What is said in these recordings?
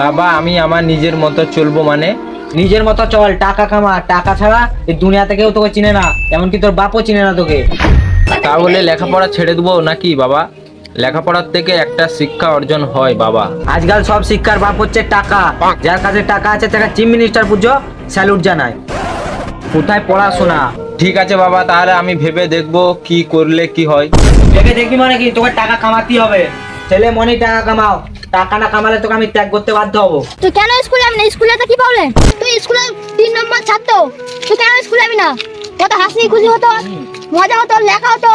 বাবা, আমি আমার নিজের মতো চলবো মানে? নিজের মতো চল, টাকা কামা টাকা ছাড়া এই দুনিয়াতে কেউ তোকে চিনে না, এমনকি তোর বাপও চিনে না তোকে। তাহলে লেখাপড়া ছেড়ে দেবো নাকি বাবা? লেখাপড়ার থেকে একটা শিক্ষা অর্জন হয় বাবা। আজকাল সব শিক্ষার বাপ হচ্ছে টাকা। যার কাছে টাকা আছে, তাকে চিফ মিনিস্টার পুজো স্যালুট জানায়। কোথায় পড়াশোনা? ঠিক আছে বাবা, তাহলে আমি ভেবে দেখব কি করলে কি হয়। ভেবে দেখবি মানে কি? তোকে টাকা কামাতেই হবে। ছেলে মনে টাকা কামাও টাকা না কামালে তোকে আমি ত্যাগ করতে বাধ্য হব। তুই কেন স্কুলে যাবি না? স্কুলে তো কি প্রবলেম তুই স্কুলে তিন নম্বর ছাত্র। তুই কেন স্কুলে যাবি না? কত হাসি খুশি হতো মজা হতো লেখা হতো।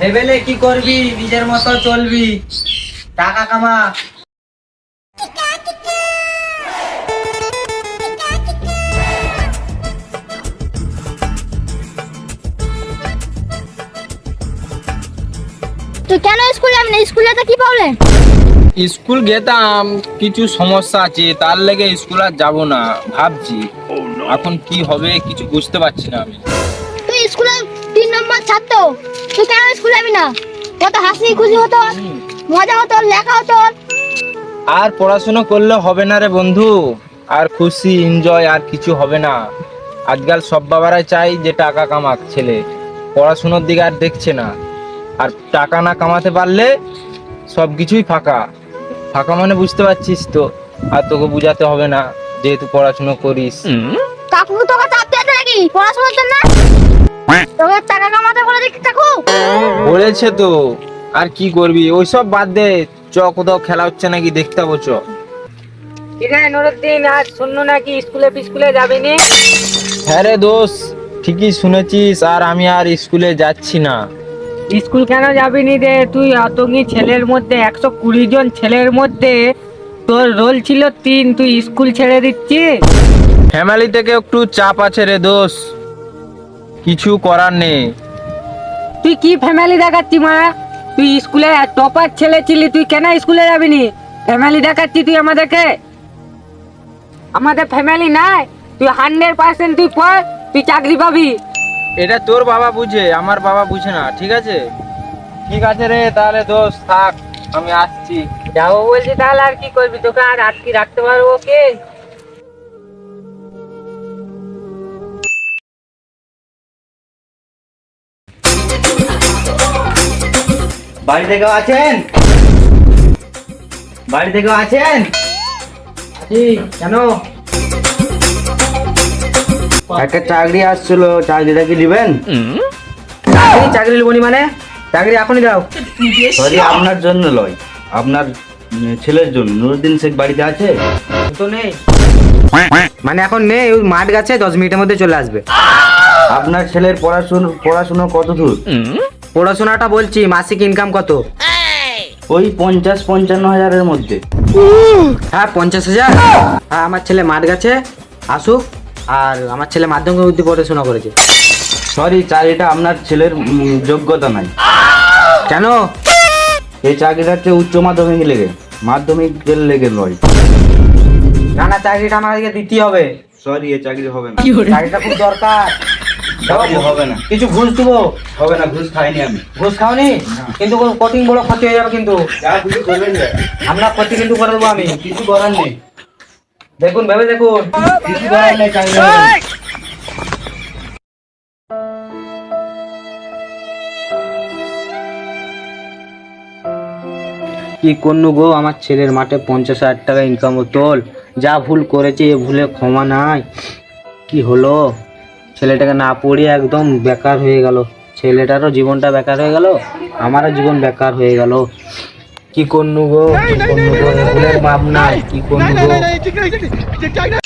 ভেবেলে কি করবি নিজের মতো চলবি। টাকা কামা। তুই কেন স্কুলে যাবি না? স্কুলে তো কি প্রবলেম স্কুল গেতাম কিছু সমস্যা আছে তার লেগে স্কুল আর যাব না ভাবছি। এখন কি হবে কিছু বুঝতে পারছি না আমি। তুই স্কুলে তিন নম্বর ছাত্র তুই কেন স্কুলে যাবি না? কত হাসি খুশি হতো মজা হতো লেখা হতো। আর পড়াশোনা করলে হবে না রে বন্ধু। আর খুশি এনজয় আর কিছু হবে না। আজকাল সব বাবারাই চাই যে টাকা কামাক ছেলে। পড়াশোনার দিকে আর দেখছে না। আর টাকা না কামাতে পারলে সব কিছুই ফাঁকা। ফাঁকা মানে বুঝতে পারছিস তো আর তোকে বুঝাতে হবে না যেহেতু পড়াশুনো করিস। কাকু তোকে চাপ দিয়েছে নাকি পড়াশোনার জন্য? তোকে টাকা কামাতে বলে দেখি কাকু। বলেছে তো আর কি করবি? ওইসব বাদ দে চ কোথাও খেলা হচ্ছে নাকি দেখতে হব চ। কিরে নুরুদ্দিন আজ শূন্য নাকি স্কুলে স্কুলে যাবি নি? হ্যাঁ রে দোষ ঠিকই শুনেছিস আর আমি আর স্কুলে যাচ্ছি না। স্কুল কেন যাবি নি রে? তুই অতঙ্গি ছেলের মধ্যে একশো কুড়ি জন ছেলের মধ্যে তোর রোল ছিল তিন তুই স্কুল ছেড়ে দিচ্ছিস? ফ্যামিলি থেকে একটু চাপ আছে রে দোষ। কিছু করার নেই। তুই কি ফ্যামিলি দেখাচ্ছি মা? তুই স্কুলে টপার ছেলে ছিলি তুই কেন স্কুলে যাবি নি ফ্যামিলি দেখাচ্ছি তুই আমাদেরকে। আমাদের ফ্যামিলি নাই। তুই হান্ড্রেড পার্সেন্ট তুই পড় তুই চাকরি পাবি। এটা তোর বাবা বুঝে আমার বাবা বুঝে না ঠিক আছে? ঠিক আছে রে তাহলে দোষ থাক আমি আসছি। যাব বলছি তাহলে আর কি করবি তোকে আর আটকে রাখতে পারব কে বাড়িতে কেউ আছেন? বাড়িতে কেউ আছেন? আছি কেন? একটা চাকরি আসছিল চাকরিটা কি দিবেন? চাকরি লিবনি মানে? চাকরি এখনই দাও। সরি আপনার জন্য লয়। আপনার ছেলের জন্য। নুরুদ্দিন শেখ বাড়িতে আছে? তো নেই। মানে এখন নেই ওই মাঠ গেছে দশ মিনিটের মধ্যে চলে আসবে। আপনার ছেলের পড়াশুনো পড়াশুনো কত দূর? পড়াশোনাটা বলছি মাসিক ইনকাম কত? ওই পঞ্চাশ পঞ্চান্ন হাজারের মধ্যে। হ্যাঁ পঞ্চাশ হাজার। হ্যাঁ আমার ছেলে মাঠ গেছে আসুক। আর আমার ছেলে মাধ্যমিক অবধি পড়াশোনা করেছে। সরি চাকরিটা আপনার ছেলের উম, যোগ্যতা নাই। কেন? এই চাকরিটা হচ্ছে উচ্চ মাধ্যমিক লেগে। মাধ্যমিক লেগে নয়। না না চাকরিটা আমাদেরকে দিতেই হবে। সরি এই চাকরি হবে না। চাকরিটা খুব দরকার। চাকরি হবে না। কিছু ঘুষ দেবো? হবে না ঘুষ খাইনি আমি। ঘুষ খাওনি? কিন্তু কোনো কঠিন বড় ক্ষতি হয়ে যাবে কিন্তু। যা কিছু করবেন আমরা ক্ষতি কিন্তু করে দেবো আমি। কিছু করার নেই। দেখুন, ভেবে দেখুন। কি করনু গো, আমার ছেলের মাঠে পঞ্চাশ হাজার টাকা ইনকাম তোল যা ভুল করেছে, এ ভুলে ক্ষমা নাই। কি হলো? ছেলেটাকে না পড়িয়ে একদম বেকার হয়ে গেল। ছেলেটারও জীবনটা বেকার হয়ে গেল, আমারও জীবন বেকার হয়ে গেল। কি করনু গো? কি করনু গো? এ মাপ নাই কি করনু গো?